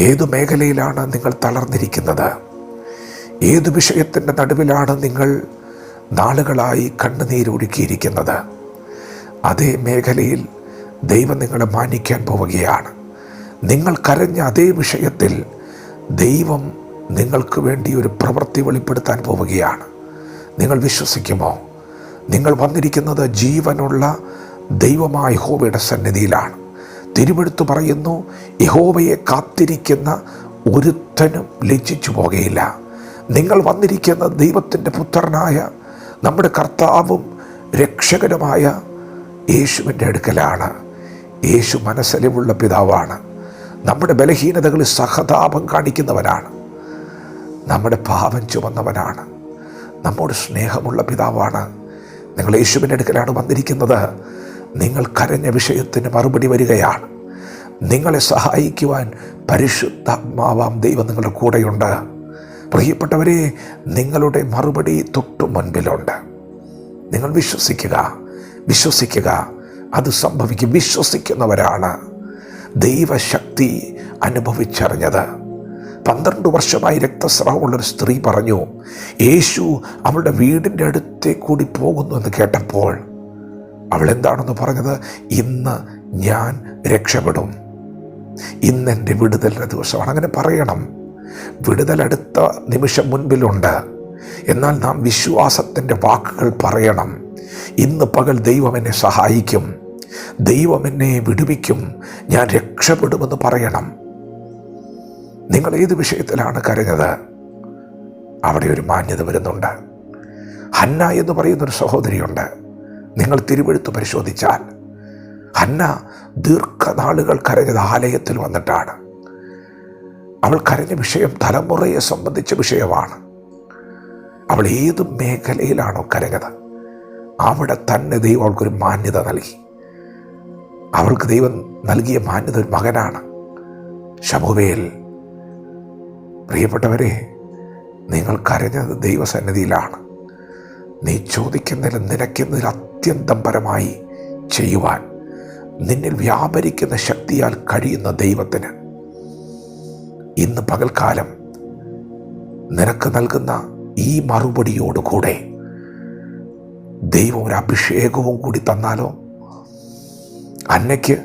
ഏതു മേഖലയിലാണ് നിങ്ങൾ തളർന്നിരിക്കുന്നത്? ഏതു വിഷയത്തിന്റെ നടുവിലാണ് നിങ്ങൾ നാളുകളായി കണ്ണുനീരൊഴുക്കിയിരിക്കുന്നത് അതേ മേഖലയിൽ ദൈവം നിങ്ങളെ മാനിക്കാൻ പോവുകയാണ്. നിങ്ങൾ കരഞ്ഞ അതേ വിഷയത്തിൽ ദൈവം നിങ്ങൾക്ക് വേണ്ടി ഒരു പ്രവൃത്തി വെളിപ്പെടുത്താൻ പോവുകയാണ്. നിങ്ങൾ വിശ്വസിക്കുമോ? നിങ്ങൾ വന്നിരിക്കുന്നത് ജീവനുള്ള ദൈവമായ ഹോബയുടെ സന്നിധിയിലാണ്. തിരുവെടുത്തു പറയുന്നു യഹോവയെ കാത്തിരിക്കുന്ന ഒരുത്തനും ലജ്ജിച്ചു പോകുകയില്ല നിങ്ങൾ വന്നിരിക്കുന്ന ദൈവത്തിന്റെ പുത്രനായ നമ്മുടെ കർത്താവും രക്ഷകനുമായ യേശുവിന്റെ അടുക്കലാണ്. യേശു മനസ്സലിവുള്ള പിതാവാണ്. നമ്മുടെ ബലഹീനതകളിൽ സഹതാപം കാണിക്കുന്നവനാണ്. നമ്മുടെ പാപം ചുമന്നവനാണ്. നമ്മോട് സ്നേഹമുള്ള പിതാവാണ്. നിങ്ങൾ യേശുവിന്റെ അടുക്കലാണ് വന്നിരിക്കുന്നത്. നിങ്ങൾ കരഞ്ഞ വിഷയത്തിന് മറുപടി വരികയാണ്. നിങ്ങളെ സഹായിക്കുവാൻ പരിശുദ്ധാത്മാവാം ദൈവം നിങ്ങളുടെ കൂടെയുണ്ട്. പ്രിയപ്പെട്ടവരെ നിങ്ങളുടെ മറുപടി തൊട്ടു മുൻപിലുണ്ട്. നിങ്ങൾ വിശ്വസിക്കുക വിശ്വസിക്കുക. അത് സംഭവിക്കും. വിശ്വസിക്കുന്നവരാണ് ദൈവശക്തി അനുഭവിച്ചറിഞ്ഞത്. പന്ത്രണ്ട് വർഷമായി രക്തസ്രാവമുള്ളൊരു സ്ത്രീ പറഞ്ഞു യേശു അവളുടെ വീടിന്റെ അടുത്തേ കൂടി പോകുന്നു എന്ന് കേട്ടപ്പോൾ അവൾ എന്താണെന്ന് പറഞ്ഞത്? ഇന്ന് ഞാൻ രക്ഷപ്പെടും. ഇന്ന് എന്റെ വിടുതലിന്റെ ദിവസമാണ്. അങ്ങനെ പറയണം. വിടുതലടുത്ത നിമിഷം മുൻപിലുണ്ട്. എന്നാൽ നാം വിശ്വാസത്തിന്റെ വാക്കുകൾ പറയണം. ഇന്ന് പകൽ ദൈവം എന്നെ സഹായിക്കും. ദൈവം എന്നെ വിടുവിക്കും. ഞാൻ രക്ഷപ്പെടുമെന്ന് പറയണം. നിങ്ങൾ ഏത് വിഷയത്തിലാണ് കരഞ്ഞത്? അവിടെ ഒരു മാന്യത വരുന്നുണ്ട്. ഹന്ന എന്ന് പറയുന്നൊരു സഹോദരിയുണ്ട്. നിങ്ങൾ തിരുവെഴുത്ത് പരിശോധിച്ചാൽ അന്ന ദീർഘനാളുകൾ കരഞ്ഞത് ആലയത്തിൽ വന്നിട്ടാണ്. അവൾ കരഞ്ഞ വിഷയം തലമുറയെ സംബന്ധിച്ച വിഷയമാണ്. അവൾ ഏത് മേഖലയിലാണോ കരഞ്ഞത് അവിടെ തന്നെ ദൈവം അവൾക്കൊരു മാന്യത നൽകി. അവൾക്ക് ദൈവം നൽകിയ മാന്യത ഒരു മകനാണ്. ശമുവേൽ പ്രിയപ്പെട്ടവരെ നിങ്ങൾ കരഞ്ഞത് ദൈവസന്നിധിയിലാണ്. നീ ചോദിക്കുന്നതിലും നിനയ്ക്കുന്നതിൽ അത്യന്തം പരമായി ചെയ്യുവാൻ. നിന്നിൽ വ്യാപരിക്കുന്ന ശക്തിയാൽ കഴിയുന്ന ദൈവത്തിന് ഇന്ന് പകൽക്കാലം നിനക്ക് നൽകുന്ന ഈ മറുപടിയോടുകൂടെ ദൈവം ഒരു അഭിഷേകവും കൂടി തന്നാലോ? അന്നയ്ക്ക്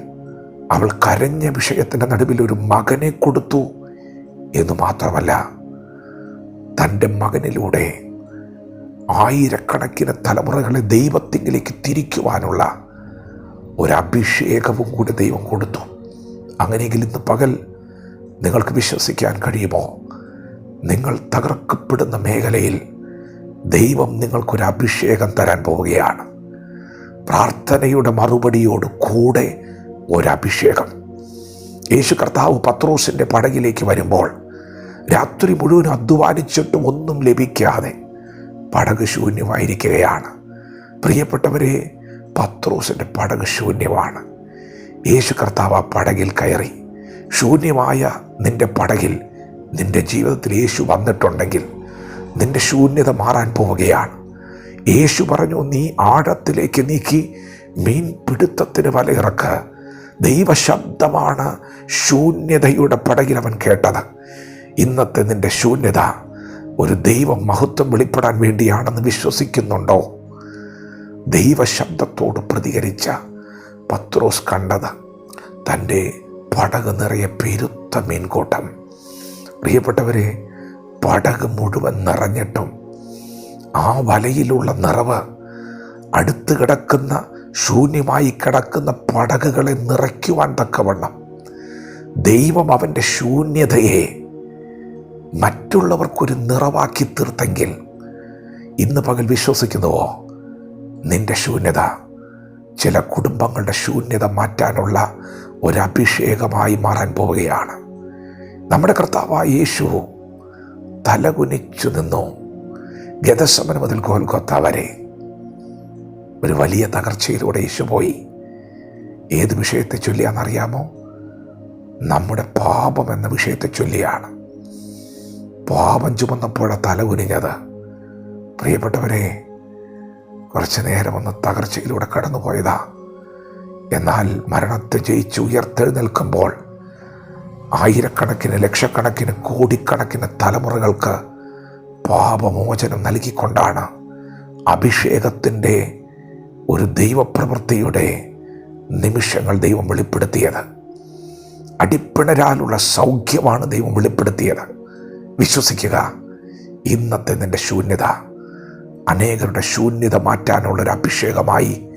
അവൾ കരഞ്ഞ വിഷയത്തിന്റെ നടുവിൽ ഒരു മകനെ കൊടുത്തു എന്ന് മാത്രമല്ല തന്റെ മകനിലൂടെ ആയിരക്കണക്കിന് തലമുറകളെ ദൈവത്തിങ്കിലേക്ക് തിരിക്കുവാനുള്ള ഒരഭിഷേകവും കൂടി ദൈവം കൊടുത്തു. അങ്ങനെയെങ്കിൽ ഇന്ന് പകൽ നിങ്ങൾക്ക് വിശ്വസിക്കാൻ കഴിയുമോ? നിങ്ങൾ തകർക്കപ്പെടുന്ന മേഖലയിൽ ദൈവം നിങ്ങൾക്കൊരു അഭിഷേകം തരാൻ പോവുകയാണ്. പ്രാർത്ഥനയുടെ മറുപടിയോട് കൂടെ ഒരഭിഷേകം. യേശു കർത്താവ് പത്രോസിന്റെ പടകിലേക്ക് വരുമ്പോൾ രാത്രി മുഴുവൻ അധ്വാനിച്ചിട്ടും ഒന്നും ലഭിക്കാതെ പടക് ശൂന്യമായിരിക്കുകയാണ്. പ്രിയപ്പെട്ടവരെ പത്രോസിന്റെ പടക് ശൂന്യമാണ്. യേശു കർത്താവ് ആ പടകിൽ കയറി. ശൂന്യമായ നിന്റെ പടകിൽ നിന്റെ ജീവിതത്തിൽ യേശു വന്നിട്ടുണ്ടെങ്കിൽ നിന്റെ ശൂന്യത മാറാൻ പോവുകയാണ്. യേശു പറഞ്ഞു നീ ആഴത്തിലേക്ക് നീക്കി മീൻ പിടുത്തത്തിന് വലയിറക്ക് ദൈവശബ്ദമാണ് ശൂന്യതയുടെ പടകിൽ അവൻ കേട്ടത്. ഇന്നത്തെ നിന്റെ ശൂന്യത ഒരു ദൈവ മഹത്വം വെളിപ്പെടാൻ വേണ്ടിയാണെന്ന് വിശ്വസിക്കുന്നുണ്ടോ? ദൈവശബ്ദത്തോട് പ്രതികരിച്ച പത്രോസ് കണ്ടത് തന്റെ പടക് നിറയെ പെരുത്ത മീൻകൂട്ടം. പ്രിയപ്പെട്ടവരെ പടക് മുഴുവൻ നിറഞ്ഞിട്ടും ആ വലയിലുള്ള നിറവ് അടുത്ത് കിടക്കുന്ന ശൂന്യമായി കിടക്കുന്ന പടകുകളെ നിറയ്ക്കുവാൻ തക്കവണ്ണം ദൈവം അവന്റെ ശൂന്യതയെ മറ്റുള്ളവർക്കൊരു നിറവാക്കി തീർത്തെങ്കിൽ ഇന്ന് പകൽ വിശ്വസിക്കുന്നുവോ? നിന്റെ ശൂന്യത ചില കുടുംബങ്ങളുടെ ശൂന്യത മാറ്റാനുള്ള ഒരു അഭിഷേകമായി മാറാൻ പോവുകയാണ്. നമ്മുടെ കർത്താവായ യേശു തലകുനിച്ചു നിന്നു ഗതശമനം മുതൽ ഗോൽഗൊത്ത വരെ. ഒരു വലിയ തകർച്ചയിലൂടെ യേശു പോയി. ഏത് വിഷയത്തെ ചൊല്ലിയാണെന്നറിയാമോ? നമ്മുടെ പാപം എന്ന വിഷയത്തെ ചൊല്ലിയാണ്. പാപം ചുമന്നപ്പോഴാണ് തല കുനിഞ്ഞത്. പ്രിയപ്പെട്ടവരെ കുറച്ച് നേരം ഒന്ന് തകർച്ചയിലൂടെ കടന്നുപോയതാ. എന്നാൽ മരണത്തെ ജയിച്ച് ഉയർത്തെഴുന്നേൽക്കുമ്പോൾ ആയിരക്കണക്കിന് ലക്ഷക്കണക്കിന് കോടിക്കണക്കിന് തലമുറകൾക്ക് പാപമോചനം നൽകിക്കൊണ്ടാണ് അഭിഷേകത്തിന്റെ ഒരു ദൈവപ്രവൃത്തിയുടെ നിമിഷങ്ങൾ ദൈവം വെളിപ്പെടുത്തിയത്. അടിപ്പിണരാലുള്ള സൗഖ്യമാണ് ദൈവം വെളിപ്പെടുത്തിയത്. വിശ്വസിക്കുക. ഇന്നത്തെ നിന്റെ ശൂന്യത അനേകരുടെ ശൂന്യത മാറ്റാനുള്ളൊരു അഭിഷേകമായി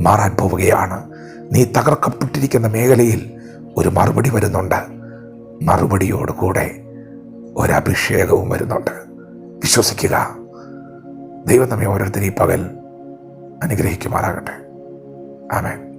മാറാൻ പോവുകയാണ്. നീ തകർക്കപ്പെട്ടിരിക്കുന്ന മേഖലയിൽ ഒരു മറുപടി വരുന്നുണ്ട്. മറുപടിയോടുകൂടെ ഒരഭിഷേകവും വരുന്നുണ്ട്. വിശ്വസിക്കുക. ദൈവം നമ്മെ ഈ പകൽ അനുഗ്രഹിക്കുമാറാകട്ടെ. ആമേൻ.